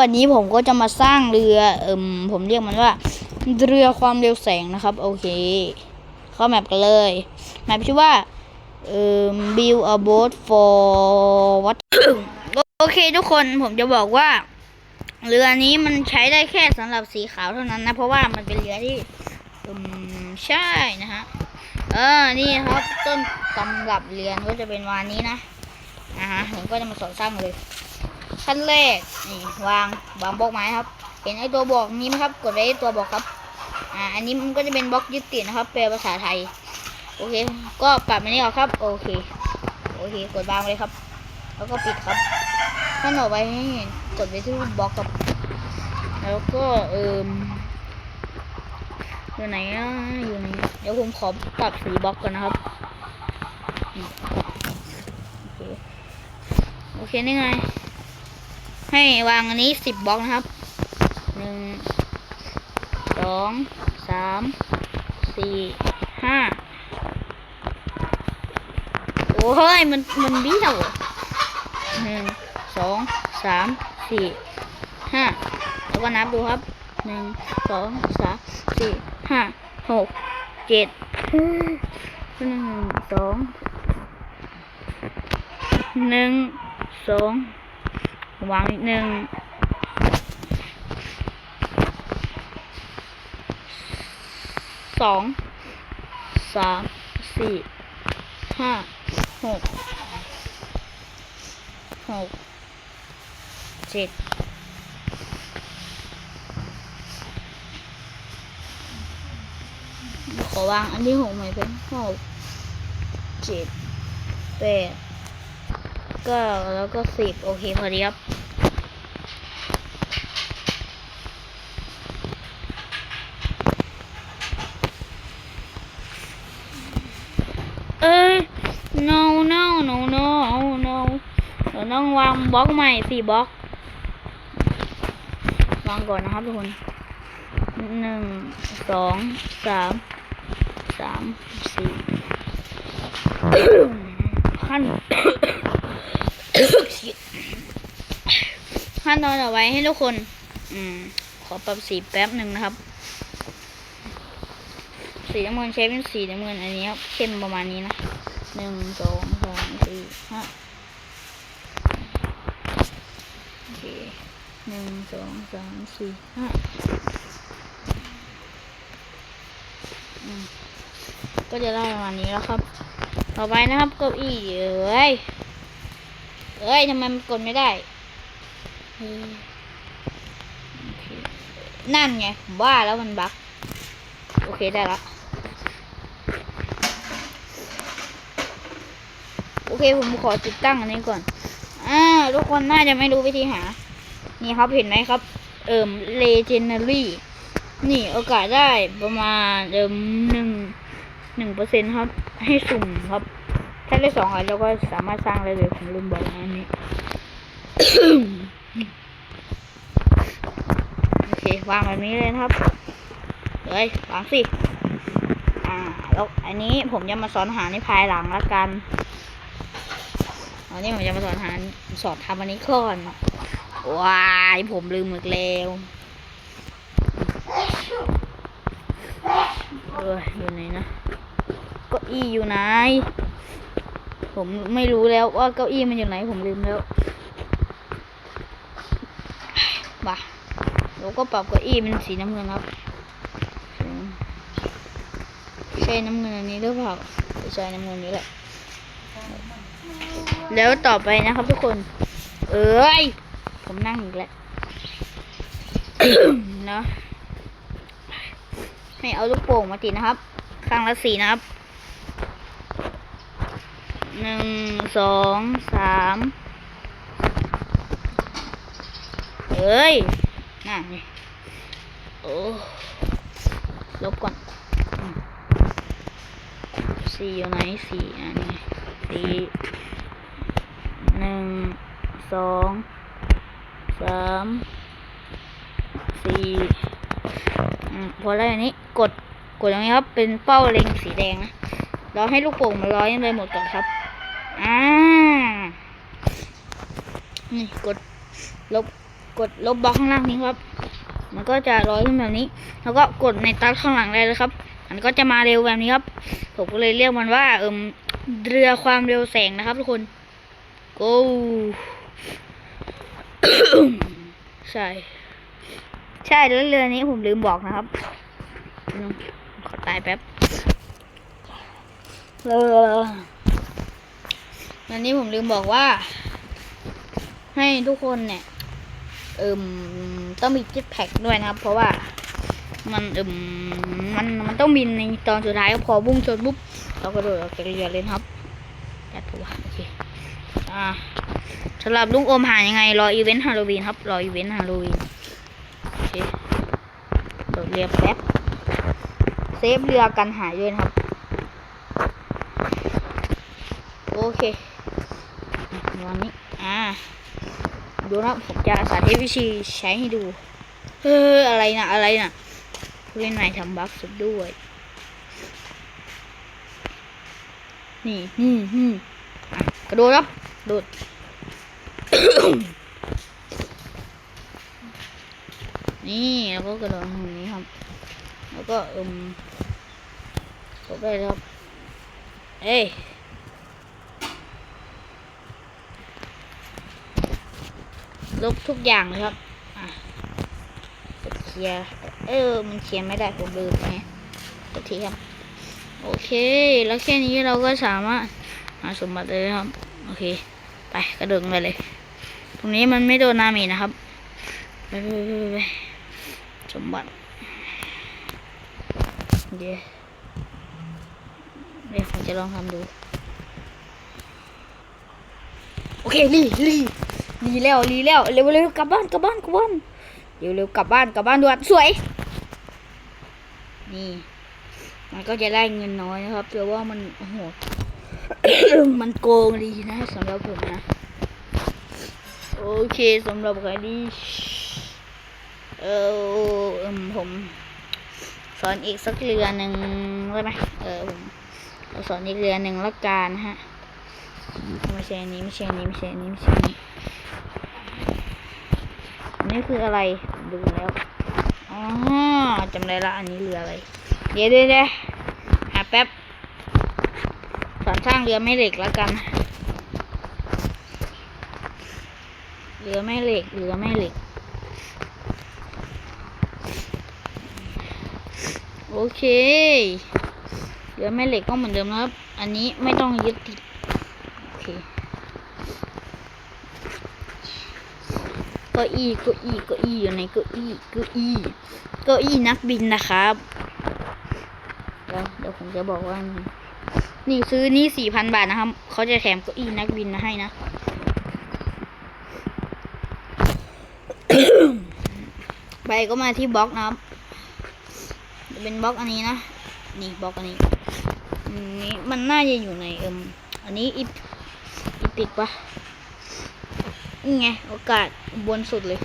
วันนี้ผมก็จะมาสร้างเรือเอิมผมเรียกมันว่า เรือความเร็วแสงนะครับ โอเค เข้าแมปกันเลยแมปชื่อว่าเอิม build a boat for what โอเคทุกคนผมจะบอกว่า เรือนี้มันใช้ได้แค่สำหรับสีขาวเท่านั้นนะ เพราะว่ามันเป็นเรือที่อืมใช่นะฮะเออนี่ครับต้นตำรับเรือนก็จะเป็นวานนี้นะอ่าฮะผมก็จะมาสอนสร้างเลย ขั้นแรกนี่วางวางบล็อกไม้ครับ เห็นไอ้ตัวบอกนี้ไหมครับ กดไว้ตัวบอกครับ อ่า อันนี้มันก็จะเป็นบล็อกยึดติดนะครับแปลภาษาไทย โอเค ก็ปรับมันนี้ออกครับ โอเค โอเค กดวางเลยครับ แล้วก็ปิดครับถ้าหนอไว้ให้กดไปที่บล็อกครับ แล้วก็เอิมอยู่ไหนอะอยู่ไหนเดี๋ยวผมขอปรับสีบล็อกก่อนนะครับโอเคโอเคนี่ไง ให้วางอันนี้สิบบล็อกนะครับหนึ่งสองสามสี่ห้าโอ้ยมันมันบี้เท่าหนึ่งสองสามสี่ห้าแล้วก็นับดูครับหนึ่งสองสามสี่ห้าหกเจ็ดหนึ่งสองหนึ่งสอง วางนิดหนึ่งสองสามสี่ห้าหกหกเจ็ดขอวางอันที่หกใหม่เป็นหกเจ็ดแปดเก้าแล้วก็สิบโอเคพอดีครับ เอ้ย no no no no no เราต้องวางบล็อกใหม่สี่บล็อกวางก่อนนะครับทุกคนหนึ่งสองสามสามสี่ขั้นขั้นตอนต่อไปให้ทุกคน อืม ขอปรับสีแป๊บหนึ่งนะครับ สีน้ำเงินใช้เป็นสีน้ำเงินอันนี้ครับเข้มประมาณนี้นะ หนึ่งสองสามสี่ห้าโอเคหนึ่งสองสามสี่ห้าก็จะได้ประมาณนี้แล้วครับ ต่อไปนะครับเก้าอี้เอ้ยเอ้ยทำไมมันกดไม่ได้นั่นไงว่าแล้วมันบั๊กโอเคได้และโอ เคผมขอติดตั้งอันนี้ก่อน อ่าทุกคนน่าจะไม่รู้วิธีหา นี่ครับเห็นไหมครับ เอิม legendary นี่โอกาสได้ประมาณเอิมหนึ่งหนึ่งเปอร์เซ็นครับ ให้สุ่มครับ ถ้าได้สองอันเราก็สามารถสร้างได้เลยผมลืมบอกอันนี้ โอเควางแบบนี้เลยครับเฮ้ยวางสิ อ่า แล้วอันนี้ผมจะมาสอนหาในภายหลังละกัน อันนี้ผมจะมาสอนหาสอนทำอันนี้ก่อนว้ายผมลืมหมดแล้วเอออยู่ไหนนะเก้าอี้อยู่ไหน ผมไม่รู้แล้วว่าเก้าอี้มันอยู่ไหน ผมลืมแล้วมาเราก็ปรับเก้าอี้เป็นสีน้ำเงินครับใช่น้ำเงินอันนี้หรือเปล่าใช่น้ำเงินนี้แหละ แล้วต่อไปนะครับทุกคน เอ้ย ผมนั่งอีกแล้วเนาะให้เอาลูกโป่งมาติดนะครับ ข้างละสี่นะครับ หนึ่ง สอง สามเฮ้ยน่ะโอ้ลบก่อนสี่อยู่ไหนสี่อันนี้สี่ หนึ่งสองสามสี่พอแล้วอันนี้กดกดตรงนี้ครับ เป็นเป้าเล็งสีแดงนะเราให้ลูกโป่งมันลอยเลยหมดก่อนครับอ่านี่กดลบกดลบบล็อกข้างล่างนี้ครับ มันก็จะลอยขึ้นแบบนี้ แล้วก็กดในตัดข้างหลังได้เลยครับ มันก็จะมาเร็วแบบนี้ครับ ผมก็เลยเรียกมันว่าเอิมเรือความเร็วแสงนะครับทุกคน go ใช่ ใช่แล้วเรือนี้ผมลืมบอกนะครับอืมขอตายแป๊บเรืออันนี้ผมลืมบอกว่า ให้ทุกคนเนี่ยเอิมต้องมีจ็ตแพ็กด้วยนะครับ เพราะว่ามันเอิมมันมันต้องบินในตอนสุดท้ายพอบุ้งชนปุ๊บเราก็โดดออกจากเรือเลยนะครับจัดถูกปะโอ่าสำหรับลุงอมหายังไง รออีเวนต์ฮาโลวีนครับ รออีเวนต์ฮาโลวีนโอเคโดดเรือแป๊บเซฟเรือกันหายด้วยนะครับ โอเควันนี้ อ่า ดูนะผมจะสาธิตวิธีใช้ให้ดู เอออะไรนะอะไรนะเล่นใหม่ทำบัฟสุดด้วย นี่นี่นี่กระโดดครับ ดดนี่แล้วก็กระโดดตรงนี้ครับ แล้วก็อืมกได้ครับ เอ้ยลบทุกอย่างเลยครับเคลียร์เออ มันเคลียร์ไม่ได้ผมลืมไงกดทีครับ โอเค แล้วแค่นี้เราก็สามารถหาสมบัติเลยครับ โอเค ไปกระโดดลงไปเลย ตรงนี้มันไม่โดนนามีนะครับไปไปไปไปไปสมบัติเดี๋ยวเดี๋ยวผมจะลองทำดู โอเครีรีรีแล้วรีแล้วเร็วเร็วกลับบ้านกลับบ้านกลับบ้านเร็วเร็วกลับบ้านกลับบ้านด่วนสวย นี่ มันก็จะได้เงินน้อยนะครับแต่ว่ามันโอ้โห มันโกงดีนะสำหรับผมนะ โอเคสำหรับใครที่เออผมสอนอีกสักเรือหนึ่งได้ไหมเออผมสอนอีกเรือหนึ่งละกันฮะไม่ใช่นนี้ไม่ใช่นนี้ไม่ใช่นนี้ไม่ใช่นนี้อันนี้คืออะไรดูแล้วอ๋อจำได้ละอันนี้เรืออะไรเดี๋ยวเดี๋ยวเดี๋ยวหาแป๊บ สอนสร้างเรือแม่เหล็กแล้วกัน เรือแม่เหล็ก เรือแม่เหล็ก โอเค เรือแม่เหล็กก็เหมือนเดิมนะครับ อันนี้ไม่ต้องยึดติด โอเคก้าอี้ก้าอี้ก้าอี้อยู่ในก้าอี้ก้าอี้ก้าอี้นักบินนะครับ เดี๋ยวเดี๋ยวผมจะบอกว่า นี่ซื้อนี่สี่พันบาทนะครับ เขาจะแถมเก้าอี้นักบินมาให้นะ ไปก็มาที่บล็อกนะครับจะเป็นบล็อกอันนี้นะ นี่บล็อกอันนี้อันนี้มันน่าจะอยู่ในเอิมอันนี้อีอีปิกปะนี่ไงโอกาสบนสุดเลย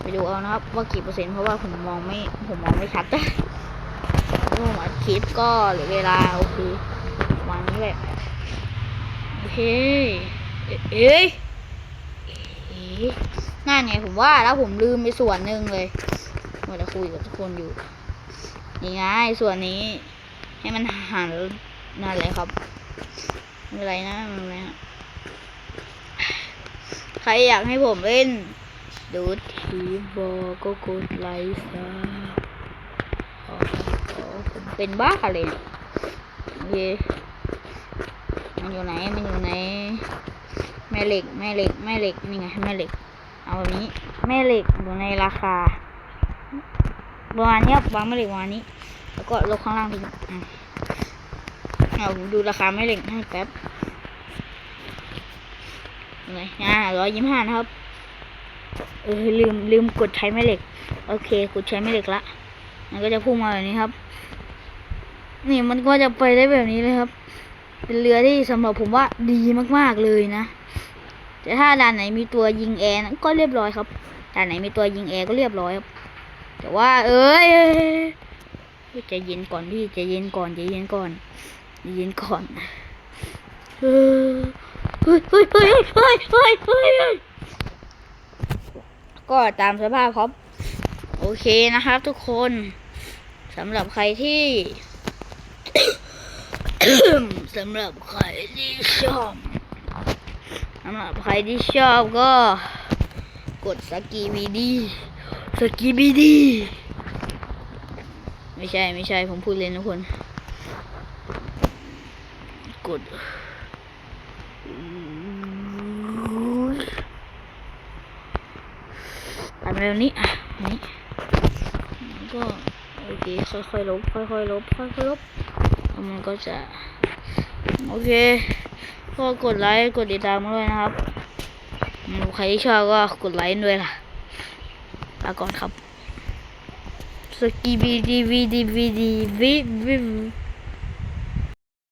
ไปดูเอานะครับ ว่ากี่เปอร์เซ็นต์เพราะว่าผมมองไม่ผมมองไม่ชัดนะผมอัดคลิปก็เหลือเวลา โอเคประมาณ นี้แหละโอเคเอเอ๊ะเอ๊ะนั่นไงผมว่าแล้วผมลืมไปส่วนหนึ่งเลยเมื่อจะคุยกับทุกคนอยู่นี่ไงส่วนนี้ ให้มันหันนั่นเลยครับไม่ไรนะไม่ไรนะใครอยากให้ผมเล่นดูทีบอก็กดไลค์ซะอ๋ออ๋อผมเป็นบ้าเลยเยโอเค มันอยู่ไหน มันอยู่ไหน แม่เหล็ก แม่เหล็ก แม่เหล็ก นี่ไง แม่เหล็ก เอาแบบนี้ แม่เหล็กอยู่ในราคาประมาณนี้ยวางแม่เหล็กประมาณนี้ แล้วก็ลบข้างล่างทิ้งเอาดูราคาแม่เหล็กให้แป๊บอะไรอ่าร้อยยี่สิบห้านะครับ เออลืมลืมกดใช้แม่เหล็ก โอเค กดใช้แม่เหล็กละ มันก็จะพุ่งมาแบบนี้ครับ นี่มันก็จะไปได้แบบนี้เลยครับ เป็นเรือที่สำหรับผมว่าดีมากๆเลยนะ แต่ถ้าด่านไหนมีตัวยิงแอร์ก็เรียบร้อยครับด่านไหนมีตัวยิงแอร์ก็เรียบร้อยครับ แต่ว่า เอ้ยเอ้ยเอ้ยเอ้ยใจเย็นก่อนพี่ใจเย็นก่อนใจเย็นก่อนใจเย็นก่อนเฮ้ยเฮ้ยเฮ้ยเฮ้ยเฮ้ยเฮ้ยก็ตามสภาพครับ โอเคนะครับทุกคนสำหรับใครที่ สำหรับใครที่ชอบสำหรับใครที่ชอบก็กดสกีบีดีสกีบีดีไม่ใช่ไม่ใช่ผมพูดเล่นนะคน กดอันแบบนี้อะนนี้แล้วก็โอเคค่อยๆลบค่อยๆลบค่อยๆลบ มันก็จะ โอเค ก็กดไลค์กดติดตามด้วยนะครับใครที่ชอบก็กดไลค์ด้วยล่ะลาก่อนครับสกีบีดีวีดีวีดีวีวี